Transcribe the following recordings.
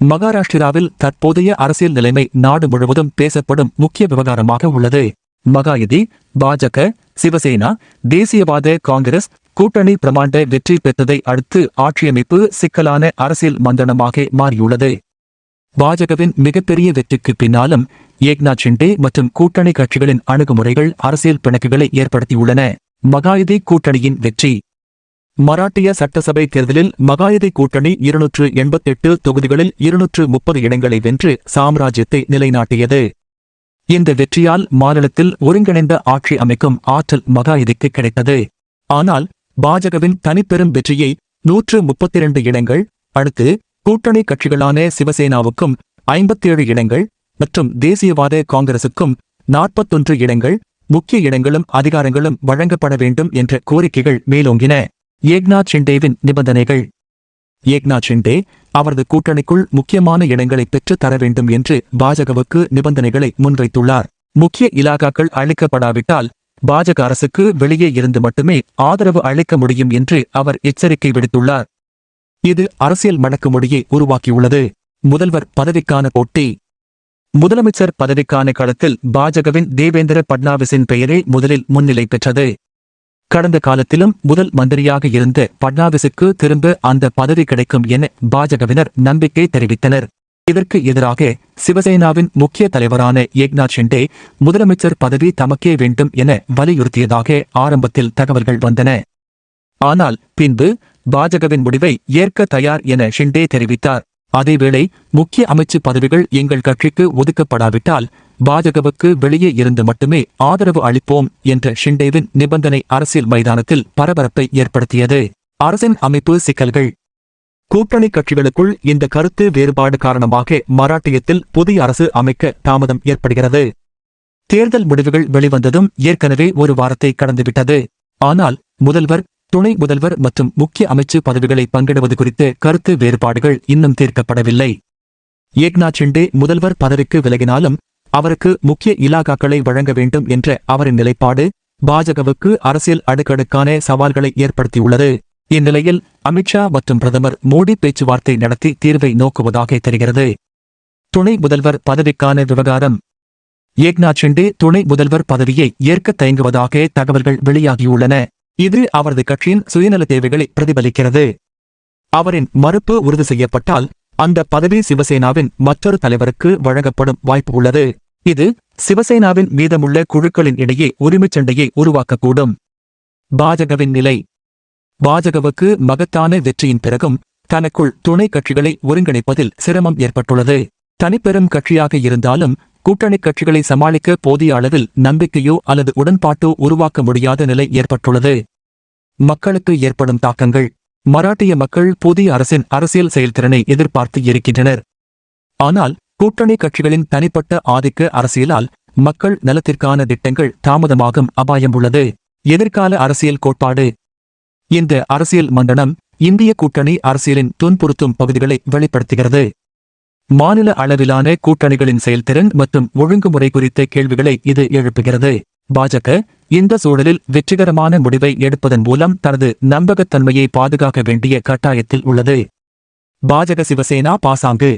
மகாராஷ்டிராவில் தற்போதைய அரசியல் நிலைமை நாடு முழுவதும் பேசப்படும் முக்கிய விவகாரமாக உள்ளது. மகாயதி பாஜக சிவசேனா தேசியவாத காங்கிரஸ் கூட்டணி பிரமாண்ட வெற்றி பெற்றதை அடுத்து ஆட்சியமைப்பு சிக்கலான அரசியல் மந்தனமாக மாறியுள்ளது. பாஜகவின் மிகப்பெரிய வெற்றிக்கு பின்னாலும் ஏக்நாத் ஷிண்டே மற்றும் கூட்டணி கட்சிகளின் அணுகுமுறைகள் அரசியல் பிணக்குகளை ஏற்படுத்தியுள்ளன. மகாயுதி கூட்டணியின் வெற்றி மராட்டிய சட்டசபை தேர்தலில் மகாயுதி கூட்டணி இருநூற்று எண்பத்தெட்டு தொகுதிகளில் இருநூற்று முப்பது இடங்களை வென்று சாம்ராஜ்யத்தை நிலைநாட்டியது. இந்த வெற்றியால் மாநிலத்தில் ஒருங்கிணைந்த ஆட்சி அமைக்கும் ஆற்றல் மகாயதிக்கு கிடைத்தது. ஆனால் பாஜகவின் தனிப்பெரும் வெற்றியை நூற்று முப்பத்தி இரண்டு இடங்கள் அடுத்து கூட்டணி கட்சிகளான சிவசேனாவுக்கும் ஐம்பத்தேழு இடங்கள் மற்றும் தேசியவாத காங்கிரசுக்கும் நாற்பத்தொன்று இடங்கள் முக்கிய இடங்களும் அதிகாரங்களும் வழங்கப்பட வேண்டும் என்ற கோரிக்கைகள் மேலோங்கின. ஏக்நாத் ஷிண்டேவின் நிபந்தனைகள். ஏக்நாத் ஷிண்டே அவரது கூட்டணிக்குள் முக்கியமான இடங்களை பெற்றுத் தர வேண்டும் என்று பாஜகவுக்கு நிபந்தனைகளை முன்வைத்துள்ளார். முக்கிய இலாகாக்கள் அளிக்கப்படாவிட்டால் பாஜக அரசுக்கு வெளியே இருந்து மட்டுமே ஆதரவு அளிக்க முடியும் என்று அவர் எச்சரிக்கை விடுத்துள்ளார். இது அரசியல் மடக்குமொழியை உருவாக்கியுள்ளது. முதல்வர் பதவிக்கான போட்டி. முதலமைச்சர் பதவிக்கான களத்தில் பாஜகவின் தேவேந்திர பட்னாவிஸின் பெயரே முதலில் முன்னிலை பெற்றது. கடந்த காலத்திலும் முதல் மந்திரியாக இருந்த பட்னாவிசுக்கு திரும்ப அந்த பதவி கிடைக்கும் என பாஜகவினர் நம்பிக்கை தெரிவித்தனர். இதற்கு எதிராக சிவசேனாவின் முக்கிய தலைவரான ஏக்நாத் ஷிண்டே முதலமைச்சர் பதவி தமக்கே வேண்டும் என வலியுறுத்தியதாக ஆரம்பத்தில் தகவல்கள் வந்தன. ஆனால் பின்பு பாஜகவின் முடிவை ஏற்க தயார் என ஷிண்டே தெரிவித்தார். அதேவேளை முக்கிய அமைச்சு பதவிகள் எங்கள் கட்சிக்கு ஒதுக்கப்படாவிட்டால் பாஜகவுக்கு வெளியே இருந்து மட்டுமே ஆதரவு அளிப்போம் என்ற ஷிண்டேவின் நிபந்தனை அரசியல் மைதானத்தில் பரபரப்பை ஏற்படுத்தியது. அரசின் அமைப்பு சிக்கல்கள். கூட்டணி கட்சிகளுக்குள் இந்த கருத்து வேறுபாடு காரணமாக மராட்டியத்தில் புதிய அரசு அமைக்க தாமதம் ஏற்படுகிறது. தேர்தல் முடிவுகள் வெளிவந்ததும் ஏற்கனவே ஒரு வாரத்தை கடந்துவிட்டது. ஆனால் முதல்வர் துணை முதல்வர் மற்றும் முக்கிய அமைச்சு பதவிகளை பங்கிடுவது குறித்து கருத்து வேறுபாடுகள் இன்னும் தீர்க்கப்படவில்லை. ஏக்நாத் ஷிண்டே முதல்வர் பதவிக்கு விலகினாலும் அவருக்கு முக்கிய இலாகாக்களை வழங்க வேண்டும் என்ற அவரின் நிலைப்பாடு பாஜகவுக்கு அரசியல் அடுக்கடுக்கான சவால்களை ஏற்படுத்தியுள்ளது. இந்நிலையில் அமித்ஷா மற்றும் பிரதமர் மோடி பேச்சுவார்த்தை நடத்தி தீர்வை நோக்குவதாக தெரிகிறது. துணை முதல்வர் பதவிக்கான விவகாரம். ஏக்நாத் ஷிண்டே துணை முதல்வர் பதவியை ஏற்க தயங்குவதாக தகவல்கள் வெளியாகியுள்ளன. இது அவரது கட்சியின் சுயநல தேவைகளை பிரதிபலிக்கிறது. அவரின் மறுப்பு உறுதி செய்யப்பட்டால் அந்த பதவி சிவசேனாவின் மற்றொரு தலைவருக்கு வழங்கப்படும் வாய்ப்பு உள்ளது. இது சிவசேனாவின் மீதமுள்ள குழுக்களின் இடையே உரிமைச் சண்டையை உருவாக்கக்கூடும். பாஜகவின் நிலை. பாஜகவுக்கு மகத்தான வெற்றியின் பிறகும் தனக்குள் துணை கட்சிகளை ஒருங்கிணைப்பதில் சிரமம் ஏற்பட்டுள்ளது. தனிப்பெரும் கட்சியாக இருந்தாலும் கூட்டணி கட்சிகளை சமாளிக்க போதிய அளவில் நம்பிக்கையோ அல்லது உடன்பாட்டோ உருவாக்க முடியாத நிலை ஏற்பட்டுள்ளது. மக்களுக்கு ஏற்படும் தாக்கங்கள். மராட்டிய மக்கள் புதிய அரசின் அரசியல் செயல்திறனை எதிர்பார்த்து இருக்கின்றனர். ஆனால் கூட்டணி கட்சிகளின் தனிப்பட்ட ஆதிக்க அரசியலால் மக்கள் நலத்திற்கான திட்டங்கள் தாமதமாகும் அபாயம் உள்ளது. எதிர்கால அரசியல் கோட்பாடு. இந்த அரசியல் மண்டலம் இந்திய கூட்டணி அரசியலின் துன்புறுத்தும் பகுதிகளை வெளிப்படுத்துகிறது. மாநில அளவிலான கூட்டணிகளின் செயல்திறன் மற்றும் ஒழுங்குமுறை குறித்த கேள்விகளை இது எழுப்புகிறது. பாஜக இந்த சூழலில் வெற்றிகரமான முடிவை எடுப்பதன் மூலம் தனது நம்பகத்தன்மையை பாதுகாக்க வேண்டிய கட்டாயத்தில் உள்ளது. பாஜக சிவசேனா பாசாங்கு.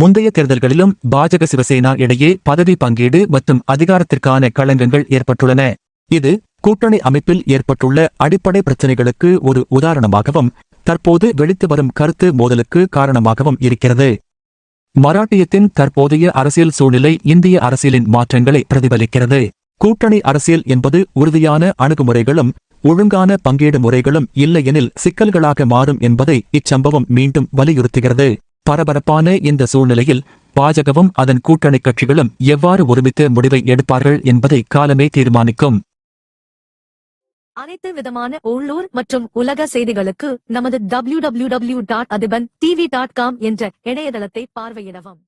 முந்தைய தேர்தல்களிலும் பாஜக சிவசேனா இடையே பதவி பங்கீடு மற்றும் அதிகாரத்திற்கான களங்கங்கள் ஏற்பட்டுள்ளன. இது கூட்டணி அமைப்பில் ஏற்பட்டுள்ள அடிப்படை பிரச்சினைகளுக்கு ஒரு உதாரணமாகவும் தற்போது வெளித்து வரும் கருத்து மோதலுக்கு காரணமாகவும் இருக்கிறது. மராட்டியத்தின் தற்போதைய அரசியல் சூழ்நிலை இந்திய அரசியலின் மாற்றங்களை பிரதிபலிக்கிறது. கூட்டணி அரசியல் என்பது உறுதியான அணுகுமுறைகளும் ஒழுங்கான பங்கீடு முறைகளும் இல்லையெனில் சிக்கல்களாக மாறும் என்பதை இச்சம்பவம் மீண்டும் வலியுறுத்துகிறது. பரபரப்பான இந்த சூழ்நிலையில் பாஜகவும் அதன் கூட்டணி கட்சிகளும் எவ்வாறு ஒருமித்து முடிவை எடுப்பார்கள் என்பதை காலமே தீர்மானிக்கும். அனைத்து விதமான உள்ளூர் மற்றும் உலக செய்திகளுக்கு நமது W W W dot Athiban TV dot com என்ற இணையதளத்தை பார்வையிடவும்.